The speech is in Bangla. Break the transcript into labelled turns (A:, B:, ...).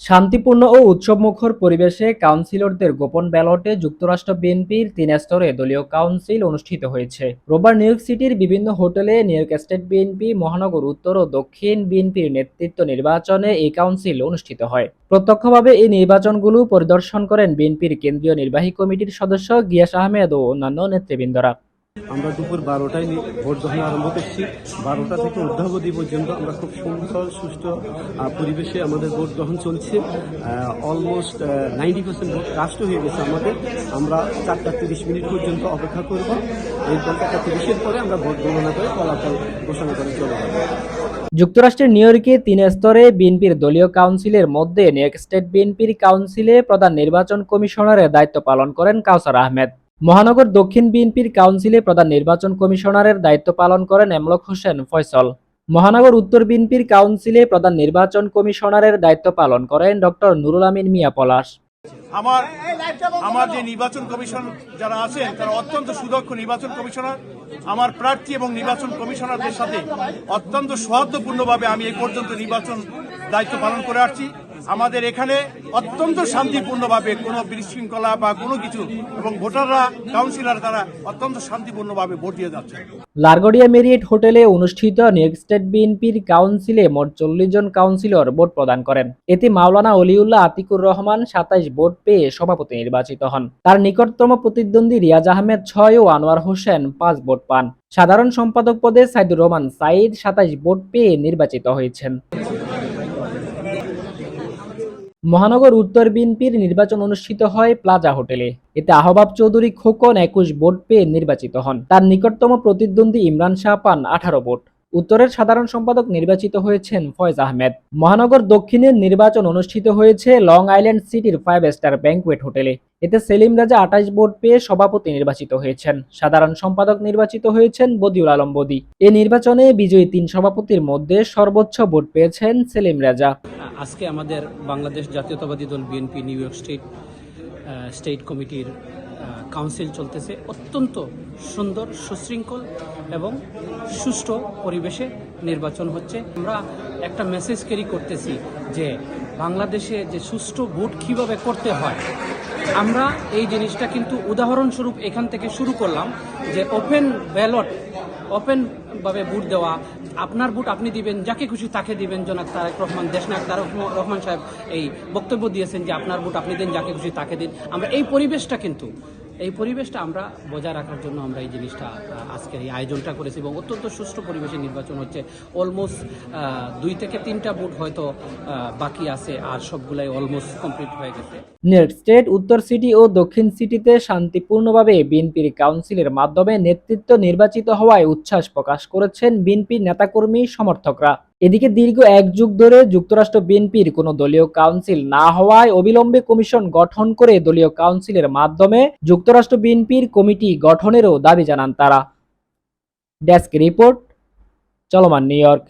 A: শান্তিপূর্ণ ও উৎসবমুখর পরিবেশে কাউন্সিলরদের গোপন ব্যালটে যুক্তরাষ্ট্র বিএনপির তিন স্তরে দলীয় কাউন্সিল অনুষ্ঠিত হয়েছে। রোববার নিউ ইয়র্ক সিটির বিভিন্ন হোটেলে নিউ ইয়র্ক স্টেট বিএনপি, মহানগর উত্তর ও দক্ষিণ বিএনপির নেতৃত্ব নির্বাচনে এই কাউন্সিল অনুষ্ঠিত হয়। প্রত্যক্ষভাবে এই নির্বাচনগুলো পরিদর্শন করেন বিএনপির কেন্দ্রীয় নির্বাহী কমিটির সদস্য গিয়াস আহমেদ ও অন্যান্য নেতৃবৃন্দরা।
B: আমরা দুপুর বারোটায় ভোট গ্রহণ আরম্ভ করছি। বারোটা থেকে অদ্যাবধি পর্যন্ত আমরা খুব সুন্দর, সুষ্ঠু পরিবেশে আমাদের ভোট গ্রহণ চলছে। Almost ninety percent vote cast হয়ে গেছে আমাদের। আমরা চারটা তিরিশ মিনিট পর্যন্ত অপেক্ষা করব। এরপর চারটা তিরিশের পরে আমরা ভোট গণনা করে ফলাফল ঘোষণা করে চলে যাব।
A: যুক্তরাষ্ট্রের নিউ ইয়র্কে তিন স্তরে বিএনপির দলীয় কাউন্সিলের মধ্যে নিউ স্টেট বিএনপির কাউন্সিলে প্রধান নির্বাচন কমিশনারের দায়িত্ব পালন করেন কাউসার আহমেদ। মহানগর দক্ষিণ বিএনপির কাউন্সিলে প্রধান নির্বাচন কমিশনারের দায়িত্ব পালন করেন এমলক হোসেন ফয়সল। মহানগর উত্তর বিএনপির কাউন্সিলে প্রধান নির্বাচন কমিশনারের দায়িত্ব পালন করেন ডক্টর নুরুল আমিন মিয়া পলাশ।
C: আমার আমার যে নির্বাচন কমিশন যারা আছেন, তারা অত্যন্ত সুদক্ষ নির্বাচন কমিশনার। আমার প্রার্থী এবং নির্বাচন কমিশনারদের সাথে অত্যন্ত সৌহার্দ্যপূর্ণভাবে আমি এই পর্যন্ত নির্বাচন দায়িত্ব পালন করে আসছি। আমাদের এখানে অত্যন্ত শান্তিপূর্ণভাবে কোনো বিশৃঙ্খলা বা কোনো কিছু এবং ভোটাররা, কাউন্সিলর তারা অত্যন্ত শান্তিপূর্ণভাবে ভোট দিয়ে যাচ্ছে।
A: লারগড়িয়া মেরিয়েট হোটেলে অনুষ্ঠিত নিউ স্টেট বিএনপির কাউন্সিলে মোট চল্লিশ জন কাউন্সিলর ভোট প্রদান করেন। এতে মাওলানা অলিউল্লাহ আতিকুর রহমান সাতাইশ ভোট পেয়ে সভাপতি নির্বাচিত হন। তার নিকটতম প্রতিদ্বন্দ্বী রিয়াজ আহমেদ ছয় ও আনোয়ার হোসেন পাঁচ ভোট পান। সাধারণ সম্পাদক পদে সাইদুর রহমান সাইদ সাতাইশ ভোট পেয়ে নির্বাচিত হয়েছেন। মহানগর উত্তর বিএনপির নির্বাচন অনুষ্ঠিত হয় প্লাজা হোটেলে। এতে আহবাব চৌধুরী খোকন একুশ ভোট পেয়ে নির্বাচিত হন। তার নিকটতম প্রতিদ্বন্দ্বী ইমরান শাহ পান আঠারো ভোট। উত্তরের সাধারণ সম্পাদক নির্বাচিত হয়েছেন ফয়েজ আহমেদ। মহানগর দক্ষিণের নির্বাচন অনুষ্ঠিত হয়েছে লং আইল্যান্ড সিটির ফাইভ স্টার ব্যাংকুয়েট হোটেলে। এতে সেলিম রাজা আঠাইশ ভোট পেয়ে সভাপতি নির্বাচিত হয়েছেন। সাধারণ সম্পাদক নির্বাচিত হয়েছেন বদিউল আলম বদি। এ নির্বাচনে বিজয়ী তিন সভাপতির মধ্যে সর্বোচ্চ ভোট পেয়েছেন সেলিম রাজা।
D: আজকে আমাদের বাংলাদেশ জাতীয়তাবাদী দল BNP New York state state কমিটির কাউন্সিল চলতেছে। অত্যন্ত সুন্দর, সুশৃঙ্খল এবং সুষ্ঠু পরিবেশে নির্বাচন হচ্ছে। আমরা একটা মেসেজ ক্যারি করতেছি যে বাংলাদেশে যে সুষ্ঠু ভোট কীভাবে করতে হয়, আমরা এই জিনিসটা কিন্তু উদাহরণস্বরূপ এখান থেকে শুরু করলাম যে ওপেন ব্যালট ওপেন ভাবে ভোট দেওয়া, আপনার ভোট আপনি দিবেন, যাকে খুশি তাকে দিবেন জনাক তারেক রহমান, দেশনায়ক তারেক রহমান সাহেব এই বক্তব্য দিয়েছেন যে আপনার ভোট আপনি দিন, যাকে খুশি তাকে দিন। আমরা এই পরিবেশটা কিন্তু এই পরিবেশটা আমরা বজায় রাখার জন্য আমরা এই জিনিসটা আজকের এই আয়োজনটা করেছি এবং অত্যন্ত সুষ্ঠু পরিবেশে নির্বাচন হচ্ছে। অলমোস্ট দুই থেকে তিনটা ভোট হয়তো বাকি আছে আর সবগুলাই অলমোস্ট কমপ্লিট হয়ে গেছে।
A: ইয়র্ক স্টেট, উত্তর সিটি ও দক্ষিণ সিটিতে শান্তিপূর্ণভাবে বিএনপির কাউন্সিলের মাধ্যমে নেতৃত্ব নির্বাচিত হওয়ায় উচ্ছ্বাস প্রকাশ করেছেন বিএনপির নেতাকর্মী সমর্থকরা। এদিকে দীর্ঘ এক যুগ ধরে যুক্তরাষ্ট্র বিএনপির কোনো দলীয় কাউন্সিল না হওয়ায় অবিলম্বে কমিশন গঠন করে দলীয় কাউন্সিলের মাধ্যমে যুক্তরাষ্ট্র বিএনপির কমিটি গঠনেরও দাবি জানান তারা। ডেস্ক রিপোর্ট, চলমান নিউ ইয়র্ক।